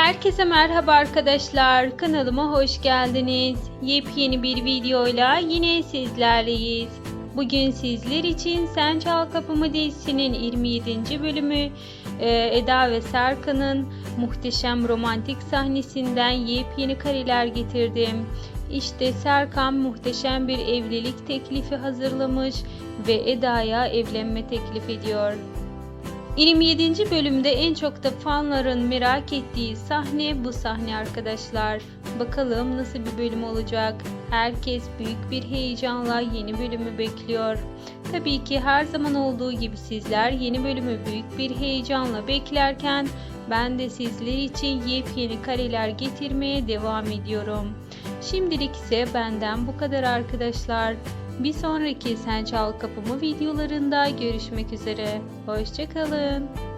Herkese merhaba arkadaşlar. Kanalıma hoş geldiniz. Yepyeni bir videoyla yine sizlerleyiz. Bugün sizler için Sen Çal Kapımı dizisinin 27. bölümü e, Eda ve Serkan'ın muhteşem romantik sahnesinden yepyeni kareler getirdim. İşte Serkan muhteşem bir evlilik teklifi hazırlamış ve Eda'ya evlenme teklif ediyor. 27. bölümde en çok da fanların merak ettiği sahne bu sahne arkadaşlar. Bakalım nasıl bir bölüm olacak. Herkes büyük bir heyecanla yeni bölümü bekliyor. Tabii ki her zaman olduğu gibi sizler yeni bölümü büyük bir heyecanla beklerken ben de sizler için yepyeni kareler getirmeye devam ediyorum. Şimdilik ise benden bu kadar arkadaşlar. Bir sonraki Sen Çal Kapımı videolarında görüşmek üzere. Hoşçakalın.